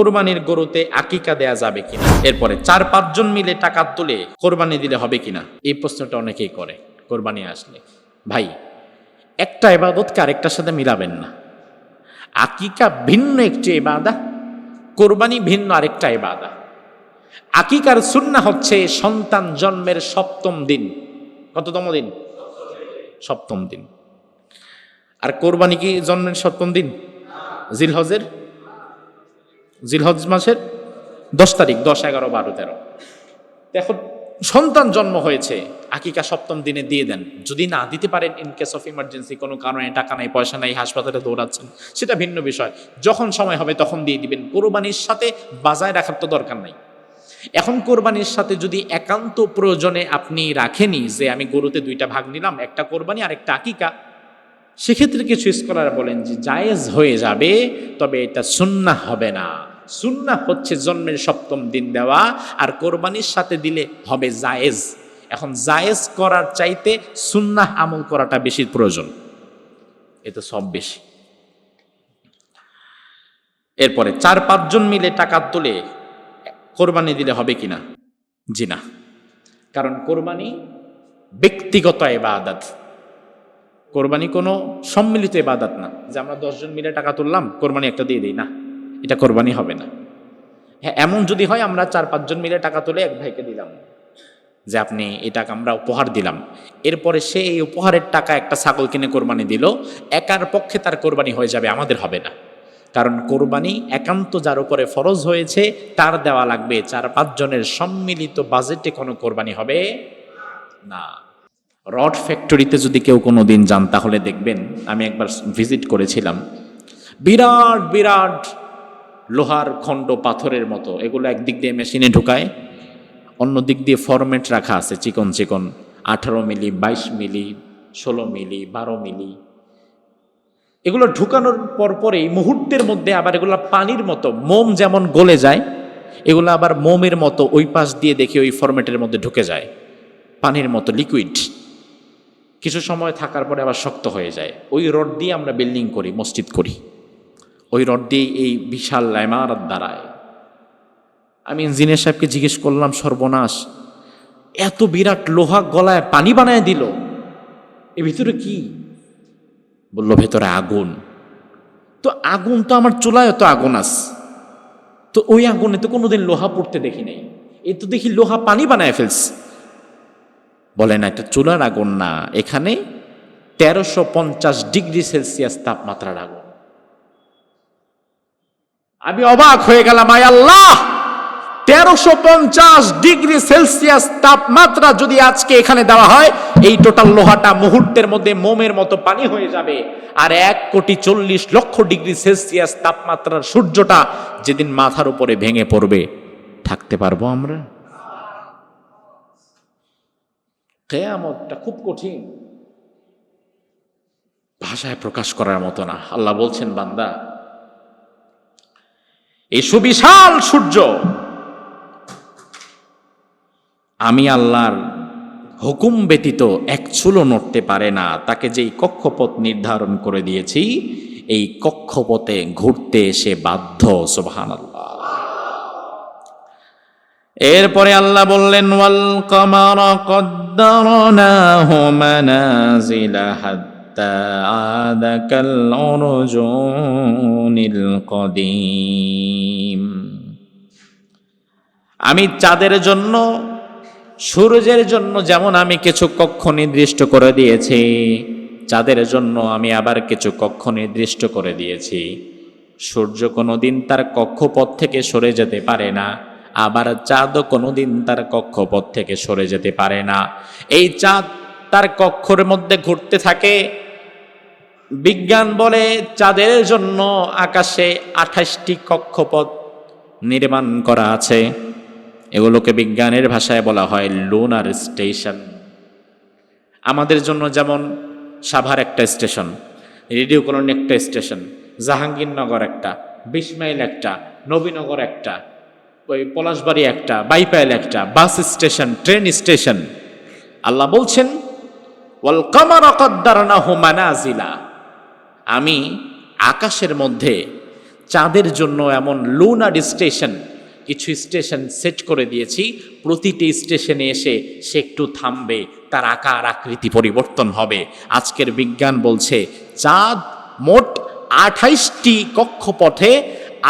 কোরবানির গরুতে আকিকা দেয়া যাবে কিনা? এরপরে চার পাঁচজন মিলে টাকা তুলে কোরবানি দিলে হবে কিনা? এই প্রশ্নটা অনেকেই করে, কোরবানি আসলে। ভাই, একটা এবাদতকে আরেকটার সাথে মিলাবেন না। আকিকা ভিন্ন একটি এবাদা কোরবানি ভিন্ন আরেকটা এবাদা আকিকার সুন্না হচ্ছে সন্তান জন্মের সপ্তম দিন। কততম দিন? সপ্তম দিন। আর কোরবানি কি জন্মের সপ্তম দিন? জিলহজের? জিলহজ মাসের দশ তারিখ, দশ, এগারো, বারো, তেরো। এখন সন্তান জন্ম হয়েছে, আকিকা সপ্তম দিনে দিয়ে দেন। যদি না দিতে পারেন ইন কেস অফ ইমার্জেন্সি কোনো কারণে টাকা নাই, পয়সা নাই, হাসপাতালে দৌড়াচ্ছেন, সেটা ভিন্ন বিষয়। যখন সময় হবে, তখন দিয়ে দিবেন। কোরবানির সাথে বাজায় রাখার তো দরকার নাই। এখন কোরবানির সাথে যদি একান্ত প্রয়োজনে আপনি রাখেনি যে আমি গরুতে দুইটা ভাগ নিলাম, একটা কোরবানি আর একটা আকিকা, সেক্ষেত্রে কিছু স্কলার বলেন যে, জায়েজ হয়ে যাবে, তবে এটা সুন্না হবে না। সুন্না হচ্ছে জন্মের সপ্তম দিন দেওয়া আর কোরবানির সাথে দিলে হবে জায়েজ। এখন জায়েজ করার চাইতে সুন্নাহ আমল করাটা বেশি প্রয়োজন। এ তো সব বেশি। এরপরে চার পাঁচজন মিলে টাকা তুলে কোরবানি দিলে হবে কিনা? জি না। কারণ কোরবানি ব্যক্তিগত এবাদাত। কোরবানি কোনো সম্মিলিত এবাদাত না। যে আমরা দশজন মিলে টাকা তুললাম, কোরবানি একটা দিয়ে দিই, না। এটা কোরবানি হবে না। হ্যাঁ এমন যদি হয়, আমরা চার, পাঁচজন মিলে টাকা তুলে এক ভাইকে দিলাম যে আপনি এই টাকা আমরা উপহার দিলাম। এরপরে সে এই উপহারের টাকা একটা ছাগল কিনে কোরবানি দিল, একার পক্ষে তার কোরবানি হয়ে যাবে, আমাদের হবে না। কারণ কোরবানি একান্ত যার উপরে ফরজ হয়েছে, তার দেওয়া লাগবে, চার, পাঁচজনের সম্মিলিত বাজেটে কোনো কোরবানি হবে না। রড ফ্যাক্টরিতে যদি কেউ কোনো দিন যান, তাহলে দেখবেন, আমি একবার ভিজিট করেছিলাম। বিরাট বিরাট লোহার খণ্ড পাথরের মতো। এগুলো একদিক দিয়ে মেশিনে ঢুকায় অন্য দিক দিয়ে ফরম্যাট রাখা আছে চিকন চিকন। আঠারো মিলি, বাইশ মিলি, ষোলো মিলি, বারো মিলি। এগুলো ঢুকানোর পর পরেই মুহূর্তের মধ্যে আবার এগুলো পানির মতো, মোম যেমন গলে যায়, এগুলো আবার মোমের মতো ওই পাশ দিয়ে দেখে ওই ফরম্যাটের মধ্যে ঢুকে যায়। পানির মতো লিকুইড কিছু সময় থাকার পরে আবার শক্ত হয়ে যায়। ওই রড দিয়ে আমরা বিল্ডিং করি, মসজিদ করি। ওই রড দিয়ে এই বিশাল ইমারত দাঁড়ায় আমি ইঞ্জিনিয়ার সাহেবকে জিজ্ঞেস করলাম, সর্বনাশ, এত বিরাট লোহা গলায় পানি বানায় দিল এর ভিতরে কি? বলল, ভেতরে আগুন। তো আগুন তো আমার চুলায় তো আগুন আস, তো ওই আগুনে তো কোনোদিন লোহা পড়তে দেখি নাই এই তো দেখি লোহা পানি বানায় ফেলছে। বলে, না, এটা চুলার আগুন না, এখানে তেরোশো পঞ্চাশ ডিগ্রি সেলসিয়াস তাপমাত্রার আগুন। আমি অবাক হয়ে গেলাম, আয় আল্লাহ! তেরোশো পঞ্চাশ ডিগ্রি সেলসিয়াস তাপমাত্রা যদি আজকে এখানে দেওয়া হয়, এই টোটাল লোহাটা মুহূর্তের মধ্যে মোমের মতো পানি হয়ে যাবে। আর এক কোটি চল্লিশ লক্ষ ডিগ্রি সেলসিয়াস তাপমাত্রার সূর্যটা যেদিন মাথার উপরে ভেঙে পড়বে, থাকতে পারব আমরা? কেয়ামতটা খুব কঠিন। ভাষায় প্রকাশ করার মতো না। আল্লাহ বলছেন, বান্দা এই সুবিশাল সূর্য। আমি আল্লাহর হুকুম ব্যতীত এক চুলো নড়তে পারে না, তাকে যেই কক্ষপথ নির্ধারণ করে দিয়েছি, এই কক্ষপথে ঘুরতে এসে বাধ্য সুবহান আল্লাহ এরপরে আল্লাহ বললেন, ওয়াল কামার কাল উরজুনিল কদিম। আমি চাঁদের জন্য, সূর্যের জন্য যেমন আমি কিছু কক্ষ নির্দিষ্ট করে দিয়েছি, চাঁদের জন্য আমি আবার কিছু কক্ষ নির্দিষ্ট করে দিয়েছি। সূর্য কোনো দিন তার কক্ষপথ থেকে সরে যেতে পারে না, আবার চাঁদও কোনো দিন তার কক্ষপথ থেকে সরে যেতে পারে না। এই চাঁদ তার কক্ষর মধ্যে ঘুরতে থাকে বিজ্ঞান বলে চাঁদের জন্য আকাশে আঠাশটি কক্ষপথ নির্মাণ করা আছে। এগুলোকে বিজ্ঞানের ভাষায় বলা হয় লুনার স্টেশন আমাদের জন্য যেমন সাভার একটা স্টেশন রেডিও কলোনি একটা স্টেশন, জাহাঙ্গীরনগর একটা, বিসমাইল একটা, নবীনগর একটা, ওই পলাশবাড়ি একটা, বাইপাইল একটা, bus station, train station. Allah বলছেন, ওয়াল কামার অকদ্দারনাহু মানাজিলা। আমি আকাশের মধ্যে চাঁদের জন্য এমন লুনার স্টেশন কিছু স্টেশন সেট করে দিয়েছি। প্রতিটি স্টেশনে এসে সে একটু থামবে, তার আকার আকৃতি পরিবর্তন হবে। আজকের বিজ্ঞান বলছে, চাঁদ মোট আঠাইশটি কক্ষপথে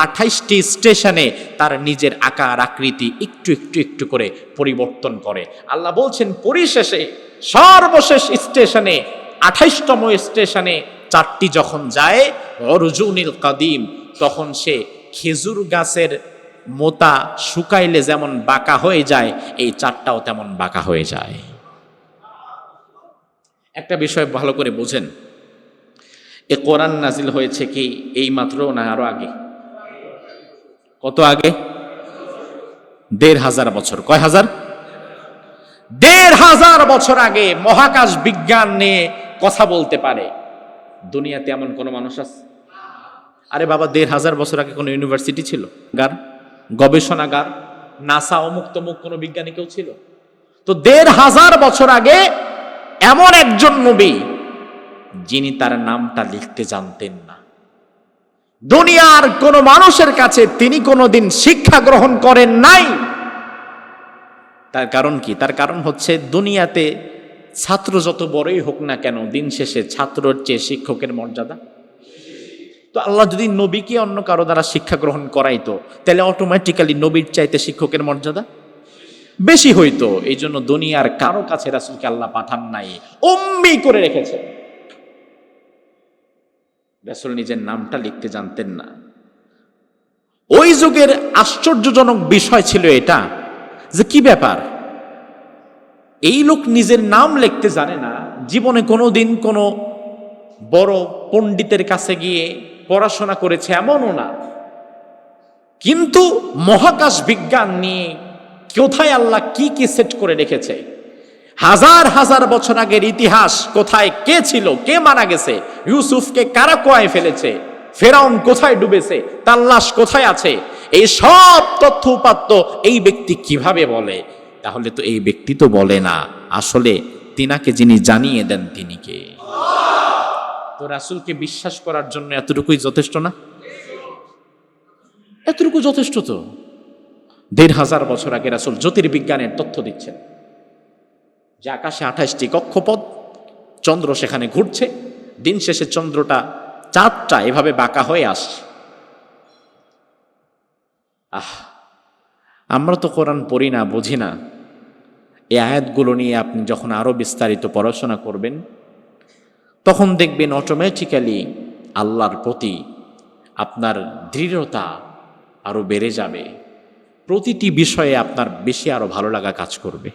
আঠাইশটি স্টেশনে তার নিজের আকার আকৃতি একটু একটু একটু করে পরিবর্তন করে। আল্লাহ বলছেন, পরিশেষে, সর্বশেষ স্টেশনে আঠাইশতম স্টেশনে চারটি যখন যায়, অরজুনিল কাদিম, তখন সে খেজুর গাছের মোতা শুকাইলে যেমন বাঁকা হয়ে যায়, এই চারটাও তেমন বাঁকা হয়ে যায়। একটা বিষয় ভালো করে বোঝেন। এ কোরআন নাজিল হয়েছে কি এই মাত্র না আরও আগে? কত আগে? দেড় হাজার বছর। কয় হাজার? দেড় হাজার বছর আগে মহাকাশ বিজ্ঞান নিয়ে কথা বলতে পারে। দুনিয়াতে এমন কোনো মানুষ আছে? আরে বাবা, দেড় হাজার বছর আগে কোনো ইউনিভার্সিটি ছিল? গার, গবেষণাগার নাসা অমুক তমুক কোনো বিজ্ঞানী কেউ ছিল? তো দেড় হাজার বছর আগে এমন একজন নবী, যিনি তার নামটা লিখতে জানতেন না। দুনিয়ার কোন মানুষের কাছে তিনি কোনোদিন শিক্ষা গ্রহণ করেন নাই। তার কারণ কি? তার কারণ হচ্ছে দুনিয়াতে ছাত্র যত বড়ই হোক না কেন, দিন শেষে ছাত্রর চেয়ে শিক্ষকের মর্যাদা। তো আল্লাহ যদি নবীকে অন্য কারও দ্বারা শিক্ষা গ্রহণ করাইতো, তাহলে অটোমেটিক্যালি নবীর চাইতে শিক্ষকের মর্যাদা বেশি হইতো। এই জন্য দুনিয়ার কারও কাছে রাসুলকে আল্লাহ পাঠান নাই অম্মি করে রেখেছে। রাসুল নিজের নামটা লিখতে জানতেন না। ওই যুগের আশ্চর্যজনক বিষয় ছিল এটা যে কি ব্যাপার? এই লোক নিজের নাম লিখতে জানে না। জীবনে কোনো দিন কোনো বড় পণ্ডিতের কাছে গিয়ে পড়াশোনা করেছে এমনও না। কিন্তু মহাকাশ বিজ্ঞান নিয়ে কোথায় আল্লাহ কি কি সেট করে রেখেছে? হাজার হাজার বছর আগের ইতিহাস কোথায়, কে ছিল, কে মারা গেছে, ইউসুফকে কারা কোয়ায় ফেলেছে, ফেরাউন কোথায় ডুবেছে, তার লাশ কোথায় আছে, এই সব তথ্য উপাত্ত এই ব্যক্তি কীভাবে বলে? তাহলে তো এই ব্যক্তি তো বলে না, আসলে তিনাকে যিনি জানিয়ে দেন তিনি কে তো রাসুলকে বিশ্বাস করার জন্য এতটুকুই যথেষ্ট না? এতটুকু যথেষ্ট তো। দেড় হাজার বছর আগে রাসুল জ্যোতির্বিজ্ঞানের তথ্য দিচ্ছেন। যে আকাশে আঠাশটি কক্ষপথ, চন্দ্র সেখানে ঘুরছে, দিন শেষে চন্দ্রটা চাঁদটা এভাবে বাঁকা হয়ে আসছে। আহ আমরা তো কোরআন পড়ি না, বুঝি না। এই আয়াতগুলো নিয়ে আপনি যখন আরও বিস্তারিত পড়াশোনা করবেন, তখন দেখবেন অটোমেটিক্যালি আল্লাহর প্রতি আপনার দৃঢ়তা আরও বেড়ে যাবে। প্রতিটি বিষয়ে আপনার বেশি আরও ভালো লাগা কাজ করবে।